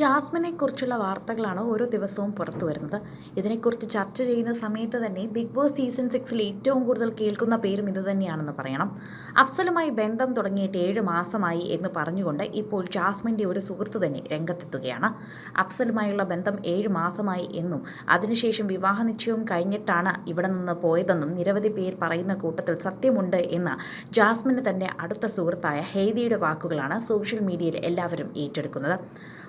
ജാസ്മിനെ കുറിച്ചുള്ള വാർത്തകളാണ് ഓരോ ദിവസവും പുറത്തു വരുന്നത്. ഇതിനെക്കുറിച്ച് ചർച്ച ചെയ്യുന്ന സമയത്ത് തന്നെ ബിഗ് ബോസ് സീസൺ സിക്സിൽ ഏറ്റവും കൂടുതൽ കേൾക്കുന്ന പേരും ഇത് തന്നെയാണെന്ന് പറയണം. അഫ്സലുമായി ബന്ധം തുടങ്ങിയിട്ട് ഏഴ് മാസമായി എന്ന് പറഞ്ഞുകൊണ്ട് ഇപ്പോൾ ജാസ്മിന്റെ ഒരു സുഹൃത്ത് തന്നെ രംഗത്തെത്തുകയാണ്. അഫ്സലുമായുള്ള ബന്ധം ഏഴ് മാസമായി എന്നും അതിനുശേഷം വിവാഹ നിശ്ചയവും കഴിഞ്ഞിട്ടാണ് ഇവിടെ നിന്ന് പോയതെന്നും നിരവധി പേർ പറയുന്ന കൂട്ടത്തിൽ സത്യമുണ്ട് എന്ന് ജാസ്മിന് തന്നെ അടുത്ത സുഹൃത്തായ ഹെയ്ദിയുടെ വാക്കുകളാണ് സോഷ്യൽ മീഡിയയിൽ എല്ലാവരും ഏറ്റെടുക്കുന്നത്.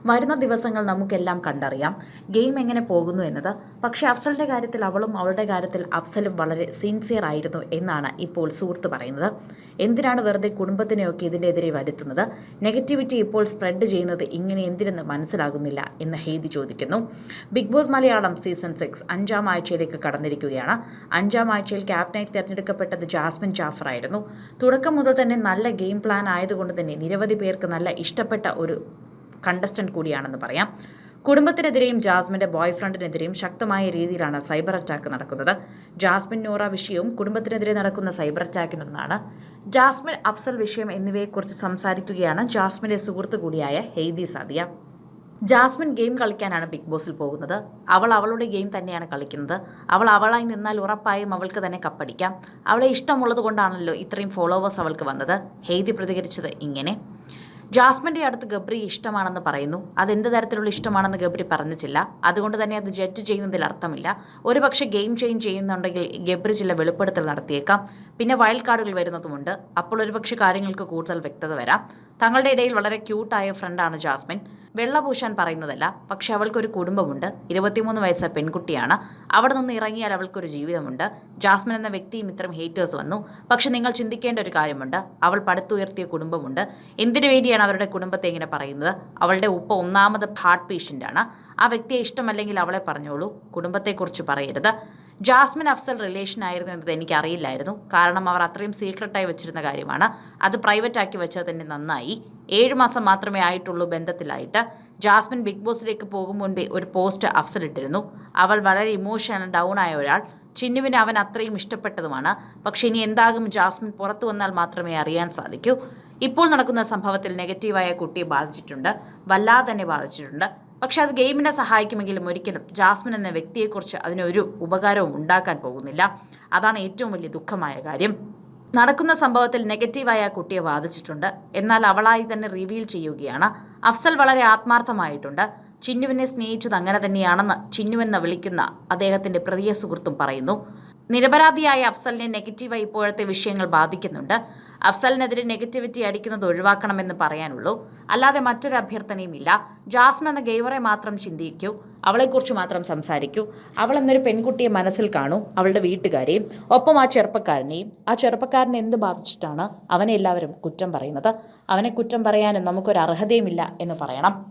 വരുന്ന ദിവസങ്ങൾ നമുക്കെല്ലാം കണ്ടറിയാം. ഗെയിം എങ്ങനെ പോകുന്നു എന്നത്. പക്ഷേ അഫ്സലിന്റെ കാര്യത്തിൽ അവളും അവളുടെ കാര്യത്തിൽ അഫ്സലും വളരെ സിൻസിയർ ആയിരുന്നു എന്നാണ് ഇപ്പോൾ സുഹൃത്ത് പറയുന്നത്. എന്തിനാണ് വെറുതെ കുടുംബത്തിനെയൊക്കെ ഇതിന്റെ എതിരെ വരുത്തുന്നത്? നെഗറ്റിവിറ്റി ഇപ്പോൾ സ്പ്രെഡ് ചെയ്യുന്നത് ഇങ്ങനെ എന്തിനെന്ന് മനസ്സിലാകുന്നില്ല എന്ന് ഹെയ്തി ചോദിക്കുന്നു. Big boss Malayalam season six അഞ്ചാം ആഴ്ചയിലേക്ക് കടന്നിരിക്കുകയാണ്. അഞ്ചാം ആഴ്ചയിൽ ക്യാപ്റ്റനായി തിരഞ്ഞെടുക്കപ്പെട്ടത് ജാസ്മിൻ ജാഫർ ആയിരുന്നു. തുടക്കം മുതൽ തന്നെ നല്ല ഗെയിം പ്ലാൻ ആയതുകൊണ്ട് തന്നെ നിരവധി പേർക്ക് നല്ല ഇഷ്ടപ്പെട്ട ഒരു കണ്ടസ്റ്റന്റ് കൂടിയാണെന്ന് പറയാം. കുടുംബത്തിനെതിരെയും ജാസ്മിന്റെ ബോയ് ഫ്രണ്ടിനെതിരെയും ശക്തമായ രീതിയിലാണ് സൈബർ അറ്റാക്ക് നടക്കുന്നത്. ജാസ്മിൻ നോറ വിഷയവും കുടുംബത്തിനെതിരെ നടക്കുന്ന സൈബർ അറ്റാക്കിനൊന്നാണ്. ജാസ്മിൻ അഫ്സൽ വിഷയം എന്നിവയെക്കുറിച്ച് സംസാരിക്കുകയാണ് ജാസ്മിന്റെ സുഹൃത്തു കൂടിയായ ഹെയ്ദി സാദിയ. ജാസ്മിൻ ഗെയിം കളിക്കാനാണ് ബിഗ് ബോസിൽ പോകുന്നത്. അവൾ അവളുടെ ഗെയിം തന്നെയാണ് കളിക്കുന്നത്. അവൾ അവളായി നിന്നാൽ ഉറപ്പായും അവൾക്ക് തന്നെ കപ്പടിക്കാം. അവളെ ഇഷ്ടമുള്ളത് കൊണ്ടാണല്ലോ ഇത്രയും ഫോളോവേഴ്സ് അവൾക്ക് വന്നത്. ഹെയ്ദി പ്രതികരിച്ചത് ഇങ്ങനെ. ജാസ്മിന്റെ അടുത്ത് ഗബ്രി ഇഷ്ടമാണെന്ന് പറയുന്നു. അതെന്ത് തരത്തിലുള്ള ഇഷ്ടമാണെന്ന് ഗബ്രി പറഞ്ഞിട്ടില്ല. അതുകൊണ്ട് തന്നെ അത് ജഡ്ജ് ചെയ്യുന്നതിൽ അർത്ഥമില്ല. ഒരുപക്ഷെ ഗെയിം ചേഞ്ച് ചെയ്യുന്നുണ്ടെങ്കിൽ ഗബ്രി ചില വെളിപ്പെടുത്തൽ നടത്തിയേക്കാം. പിന്നെ വൈൽഡ് കാർഡുകൾ വരുന്നതുമുണ്ട്. അപ്പോൾ ഒരുപക്ഷെ കാര്യങ്ങൾക്ക് കൂടുതൽ വ്യക്തത വരാം. തങ്ങളുടെ ഇടയിൽ വളരെ ക്യൂട്ടായ ഫ്രണ്ടാണ് ജാസ്മിൻ. വെള്ളപൂശാൻ പറയുന്നതല്ല പക്ഷെ അവൾക്കൊരു കുടുംബമുണ്ട്. ഇരുപത്തിമൂന്ന് വയസ്സ് പെൺകുട്ടിയാണ്. അവിടെ നിന്ന് ഇറങ്ങിയാൽ അവൾക്കൊരു ജീവിതമുണ്ട്. ജാസ്മിൻ എന്ന വ്യക്തിയും ഇത്തരം ഹേറ്റേഴ്സ് വന്നു. പക്ഷെ നിങ്ങൾ ചിന്തിക്കേണ്ട ഒരു കാര്യമുണ്ട്. അവൾ പടുത്തുയർത്തിയ കുടുംബമുണ്ട്. എന്തിനു വേണ്ടിയാണ് അവരുടെ കുടുംബത്തെ ഇങ്ങനെ പറയുന്നത്? അവളുടെ ഉപ്പ ഒന്നാമത് ഹാർട്ട് പേഷ്യന്റാണ് ആ വ്യക്തിയെ ഇഷ്ടമല്ലെങ്കിൽ അവളെ പറഞ്ഞോളൂ. കുടുംബത്തെക്കുറിച്ച് പറയരുത്. ജാസ്മിൻ അഫ്സൽ റിലേഷൻ ആയിരുന്നു എന്നത് എനിക്കറിയില്ലായിരുന്നു. കാരണം അവർ അത്രയും സീക്രട്ടായി വെച്ചിരുന്ന കാര്യമാണ്. അത് പ്രൈവറ്റ് ആക്കി വെച്ചത് തന്നെ നന്നായി. ഏഴ് മാസം മാത്രമേ ആയിട്ടുള്ളൂ ബന്ധത്തിലായിട്ട്. ജാസ്മിൻ ബിഗ് ബോസിലേക്ക് പോകും മുൻപേ ഒരു പോസ്റ്റ് അഫ്സൽ ഇട്ടിരുന്നു. അവൾ വളരെ ഇമോഷണൽ ഡൗൺ ആയ ഒരാൾ. ചിന്നുവിനെ അവൻ അത്രയും ഇഷ്ടപ്പെട്ടതുമാണ്. പക്ഷെ ഇനി എന്താകും? ജാസ്മിൻ പുറത്തു വന്നാൽ മാത്രമേ അറിയാൻ സാധിക്കൂ. ഇപ്പോൾ നടക്കുന്ന സംഭവത്തിൽ നെഗറ്റീവായ കുട്ടിയെ ബാധിച്ചിട്ടുണ്ട്. വല്ലാതെ തന്നെ ബാധിച്ചിട്ടുണ്ട്. പക്ഷെ അത് ഗെയിമിനെ സഹായിക്കുമെങ്കിലും ഒരിക്കലും ജാസ്മിൻ എന്ന വ്യക്തിയെക്കുറിച്ച് അതിനൊരു ഉപകാരവും ഉണ്ടാക്കാൻ പോകുന്നില്ല. അതാണ് ഏറ്റവും വലിയ ദുഃഖമായ കാര്യം. നടക്കുന്ന സംഭവത്തിൽ നെഗറ്റീവായ കുട്ടിയെ ബാധിച്ചിട്ടുണ്ട് എന്നാൽ അവളായി തന്നെ റിവീൽ ചെയ്യുകയാണ്. അഫ്സൽ വളരെ ആത്മാർത്ഥമായിട്ടുണ്ട്. ചിന്നുവിനെ സ്നേഹിച്ചത് അങ്ങനെ തന്നെയാണെന്ന് ചിന്നുവെന്ന് വിളിക്കുന്ന അദ്ദേഹത്തിന്റെ പ്രിയ സുഹൃത്തും പറയുന്നു. നിരപരാധിയായ അഫ്സലിനെ നെഗറ്റീവായി ഇപ്പോഴത്തെ വിഷയങ്ങൾ ബാധിക്കുന്നുണ്ട്. അഫ്സലിനെതിരെ നെഗറ്റിവിറ്റി അടിക്കുന്നത് ഒഴിവാക്കണമെന്ന് പറയാനുള്ളൂ. അല്ലാതെ മറ്റൊരു അഭ്യർത്ഥനയും ഇല്ല ജാസ്മിൻ എന്ന ഗെയ്വറെ മാത്രം ചിന്തിക്കൂ. അവളെക്കുറിച്ച് മാത്രം സംസാരിക്കൂ. അവൾ എന്നൊരു പെൺകുട്ടിയെ മനസ്സിൽ കാണൂ. അവളുടെ വീട്ടുകാരെയും ഒപ്പം ആ ചെറുപ്പക്കാരനെയും. ആ ചെറുപ്പക്കാരനെ എന്ത് ബാധിച്ചിട്ടാണ് അവനെ എല്ലാവരും കുറ്റം പറയുന്നത്? അവനെ കുറ്റം പറയാനും നമുക്കൊരു അർഹതയുമില്ല എന്ന് പറയണം.